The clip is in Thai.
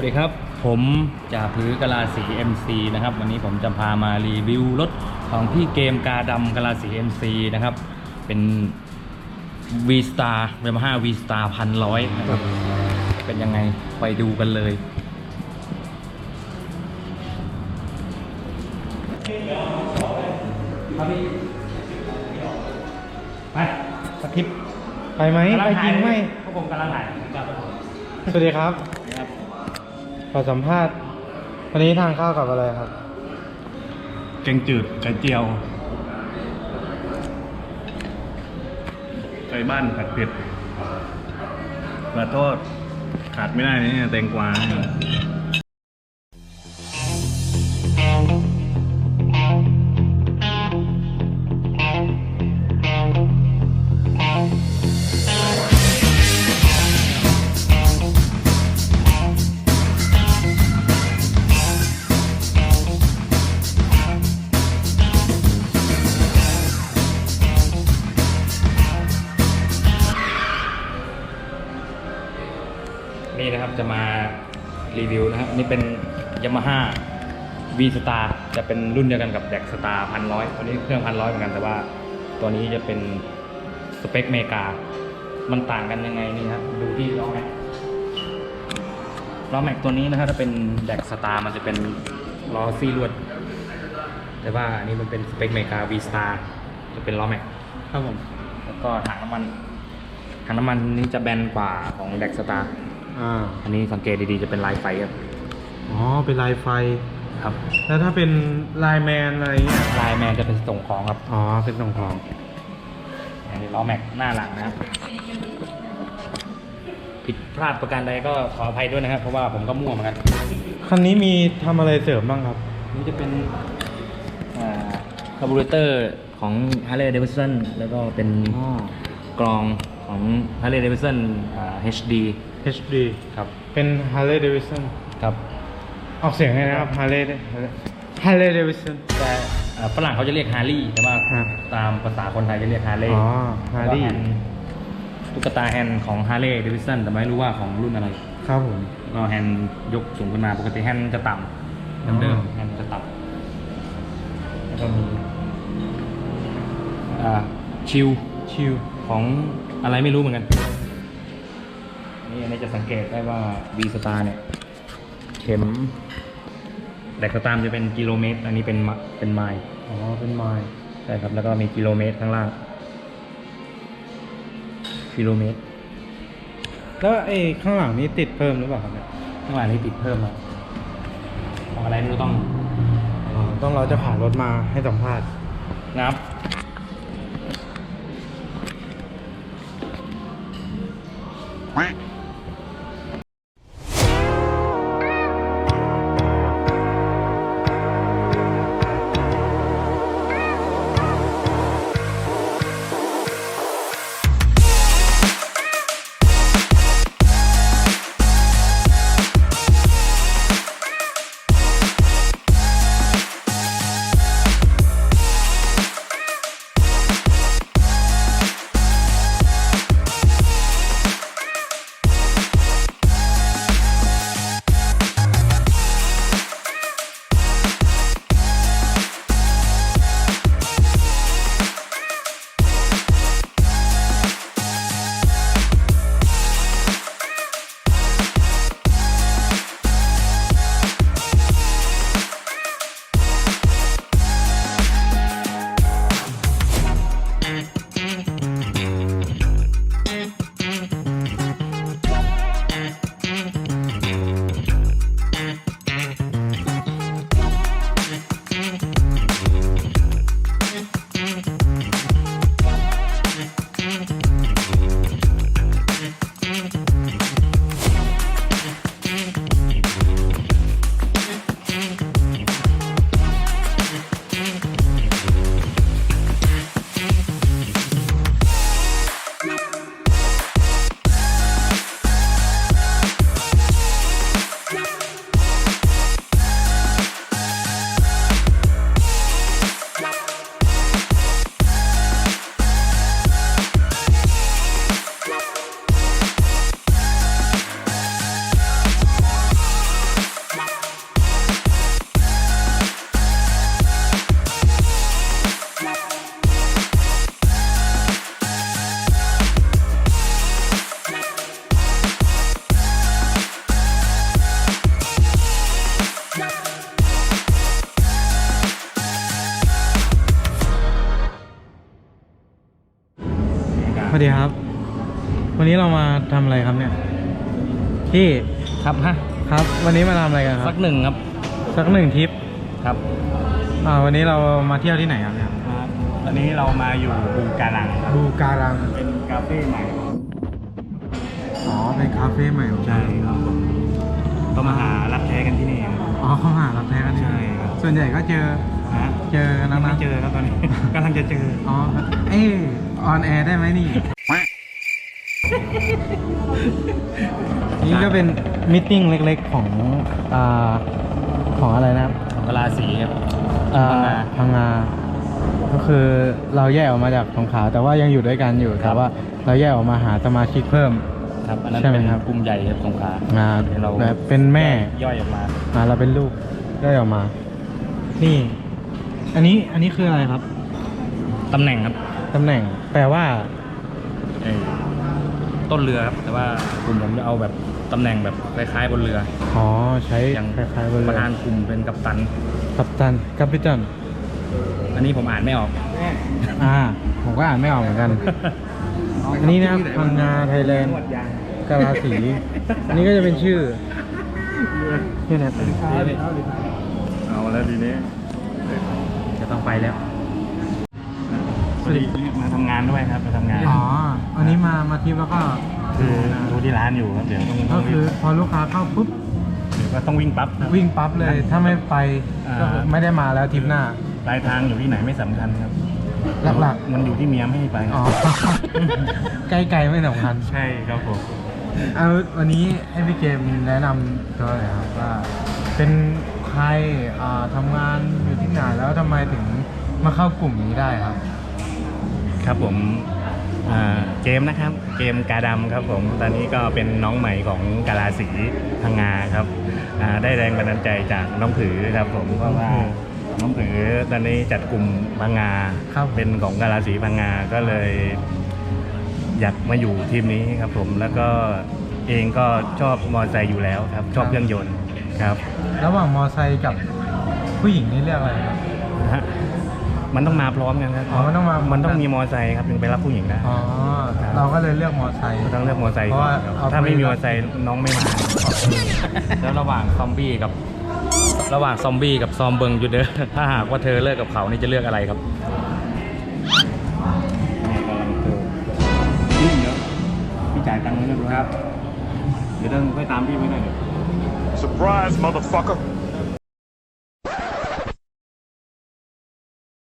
วัสดีครับ ผมจ่าพื้อกะลาสี MC นะครับ วันนี้ผมจะพามารีวิวรถของพี่เกมกาดำกะลาสี MC นะครับ เป็น V Star Yamaha V Star พันร้อยนะครับเป็นยังไงไปดูกันเลยไปสคริปต์ไปไหมไปจริงไหมพวกผมกำลังถ่ายครับสวัสดีครับครับ ขอสัมภาษณ์ วันนี้ทานข้าวกับอะไรครับ แกงจืดไก่เจียว ไก่บ้านผัดเผ็ดปลาทอดขาดไม่ได้นะเนี่ยแตงกวาเนี่ย จะมารีวิวนะครับนี่เป็น Yamaha V Star จะเป็นรุ่นเดียวกันกับ d e x Star พันร้อยตัวนี้เครื่องพันร้อยเหมือนกันแต่ว่าตัวนี้จะเป็นสเปคเมกา มันต่างกันยังไงนี่ครับดูที่ล้อแม็กล้อแม็กตัวนี้นะครับถ้าเป็น d e x Star มันจะเป็นล้อซี่ลวด แต่ว่าอันนี้มันเป็นสเปคเมกา V Star จะเป็นล้อแม็กครับผมแล้วก็ถังน้ำมันถังน้ำมันนี้จะแบนกว่าของ d e x Star อ่าอันนี้สังเกตดีๆจะเป็นลายไฟครับอ๋อเป็นลายไฟครับ แล้วถ้าเป็นลายแมนอะไรเงี้ยลายแมนจะเป็นส่งของครับอ๋อเป็นตรงของอันนี้ล้อแม็กหน้าหลังนะครับ ผิดพลาดประการใดก็ขออภัยด้วยนะครับ เพราะว่าผมก็มั่วเหมือนกันคันนี้มีทำอะไรเสริมบ้างครับ นี่จะเป็นคาร์บูเรเตอร์ของ Harley Davidson แล้วก็เป็นอ๋อกรองของ Harley Davidson อ่า HD HD ครับ เป็น Harley Davidson ครับ ออกเสียงไงนะครับ Harley Harley Davidson แต่อ่าฝรั่งเขาจะเรียกฮาร์ลีแต่ว่าอ่าตามภาษาคนไทยจะเรียกฮาร์เลย์อ๋อ Harley ตุ๊กตาแฮนด์ของฮาร์เลย์เดวิสันแต่ไม่รู้ว่าของรุ่นอะไร ครับผม ก็แฮนด์ยกสูงขึ้นมาปกติแฮนด์จะต่ำอ๋อเดิมๆแฮนด์จะต่ำแล้วก็มีอ่าชิลชิลของอะไรไม่รู้เหมือนกัน นี่อันนี้จะสังเกตได้ว่า V Star เนี่ย เข็มแดกสตาร์มจะเป็นกิโลเมตร อันนี้เป็นมะเป็นไมล์อ๋อ เป็นไมล์ใช่ครับ แล้วก็มีกิโลเมตรข้างล่าง กิโลเมตร แล้วไอ้ข้างหลังนี้ติดเพิ่มหรือเปล่าครับเนี่ยข้างหลังนี่ติดเพิ่มมาของอะไรไม่รู้ต้องอ๋อต้องรอเจ้าของรถมาให้สัมภาษณ์นับ วัสดีครับ วันนี้เรามาทำอะไรครับเนี่ยพี่ครับฮะครับ วันนี้มาทำอะไรกันคสัรับ กหนึ่งครับสักหนึ่งทริปครับอ่าวันนี้เรามาเที่ยวที่ไหนครับเนี่ยตอนนี้เรามาอยู่บูการังครับบูการังเป็นคาเฟ่ใหม่อ๋อเป็นคาเฟ่ใหม่ของใช่ครับผมก็มาหารักแท้กันที่นี่ครับ อ๋อเขาหารับแท้กันนี่ใช่ครับ ส่วนใหญ่ก็เจอฮะเจอกันนะไม่เจอครับตอนนี้ กำลังจะเจออ๋อเอ้ ออนแอร์ได้ไหมนี่ นี่ก็เป็นมิทติ้งเล็กๆของอ่าของอะไรนะครับของกะลาสีครับ อ่าพังงาพังงาก็คือเราแยกออกมาจากสงขลาแต่ว่ายังอยู่ด้วยกันอยู่ครัแต่บว่าเราแยกออกมาหาสมาชิกเพิ่ม ครับอันนั้นใช่ไหมเป็นครับ กลุ่มใหญ่ครับสงขลาอ่าเดี๋ยวเราแบบเป็นแม่ ย่อยออกมาอ่าเราเป็นลูกได้ออกมา นี่ อันนี้ อันนี้คืออะไรครับ ตำแหน่งครับ ตำแหน่งแปลว่าเอ่อต้นเรือครับ แต่ว่ากลุ่มผมจะเอาแบบตำแหน่งแบบคล้ายๆบนเรือ อ๋อใช้อย่างคล้ายๆบนปเรืระอธานกลุ่มเป็นกัปตัน กัปตันกัปตันอันนี้ผมอ่านไม่ออกอ่า ผมก็อ่านไม่ออกเหมือนกัน อันนี้นะครับพังงาไทยแลนด์กาลาสี อันนี้ก็จะเป็นชื่อชื่อเน็ตเอาแล้วทีนี้จะต้องไปแล้ว พอดีมาทำงานด้วยครับมาทำงาน อ๋อ อันนี้มามาทิปแล้วก็คือดูที่ร้านอยู่ครับเดี๋ยวต้องก็คือพอลูกค้าเข้าปุ๊บเดี๋ยวก็ต้องวิ่งปั๊บครับ วิ่งปั๊บเลย ถ้าไม่ไปอ่า ก็คือไม่ได้มาแล้วทริปหน้า ปลายทางอยู่ที่ไหนไม่สำคัญครับหลักมันอยู่ที่เมียไม่ให้ไปๆ อ๋อ ใกล้ๆไม่สำคัญใช่ครับผม เอาวันนี้ให้พี่เกมแนะนำตัวหน่อยครับว่าเป็นใครอ่าทำงานอยู่ที่ไหนแล้วทำไมถึงมาเข้ากลุ่มนี้ได้ครับ ครับผมอ่าเกมนะครับเกมกาดำครับผมตอนนี้ก็เป็นน้องใหม่ของกาลาสีพังงาครับอ่าได้แรงบันดาลใจจากน้องผือครับผมเพราะว่าน้องผือตอนนี้จัดกลุ่มพังงาครับเป็นของกาลาสีพังงาก็เลย อยากมาอยู่ทีมนี้ครับผมแล้วก็เองก็ชอบมอเตอร์ไซค์อยู่แล้วครับ ชอบเครื่องยนต์ครับ ระหว่างมอไซค์กับผู้หญิงนี่เรียกอะไรครับนะฮะ มันต้องมาพร้อมกันครับอ๋อมันต้องมามันต้องมีมอเตอร์ไซค์ครับถึงไปรับผู้หญิงได้อ๋อเราก็เลยเลือกมอไซค์ ต้องเลือกมอเตอร์ไซค์เพราะก่อนว่าครับเอา ถ้าไม่มีไปมอเตอร์ไซค์น้องไม่มาแล้วระหว่างซอมบี้กับ ระหว่างซอมบี้กับซอมเบิงอยู่เด้อถ้าหากว่าเธอเลิกกับเขานี่จะเลือกอะไรครับ นี่เยอะพี่จ่ายตังค์ไว้เรียบร้อยครับ เดี๋ยวต้องไปตามพี่ไว้หน่อยเดี๋ยว Surprise, motherfucker.